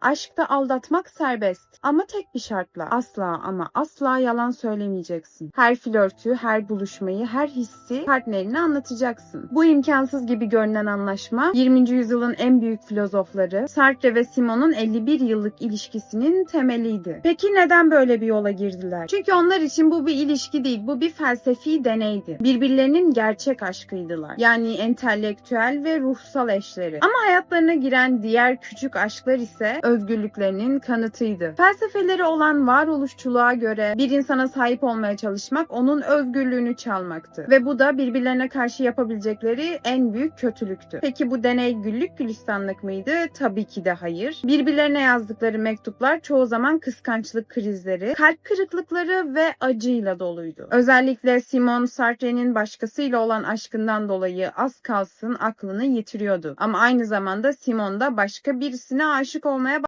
Aşkta aldatmak serbest ama tek bir şartla. Asla ama asla yalan söylemeyeceksin. Her flörtü, her buluşmayı, her hissi partnerine anlatacaksın. Bu imkansız gibi görünen anlaşma 20. yüzyılın en büyük filozofları Sartre ve Simon'un 51 yıllık ilişkisinin temeliydi. Peki neden böyle bir yola girdiler? Çünkü onlar için bu bir ilişki değil, bu bir felsefi deneydi. Birbirlerinin gerçek aşkıydılar. Yani entelektüel ve ruhsal eşleri. Ama hayatlarına giren diğer küçük aşklar ise özgürlüklerinin kanıtıydı. Felsefeleri olan varoluşçuluğa göre bir insana sahip olmaya çalışmak onun özgürlüğünü çalmaktı. Ve bu da birbirlerine karşı yapabilecekleri en büyük kötülüktü. Peki bu deney güllük gülistanlık mıydı? Tabii ki de hayır. Birbirlerine yazdıkları mektuplar çoğu zaman kıskançlık krizleri, kalp kırıklıkları ve acıyla doluydu. Özellikle Simon Sartre'nin başkasıyla olan aşkından dolayı az kalsın aklını yitiriyordu. Ama aynı zamanda Simon da başka birisine aşık olmaya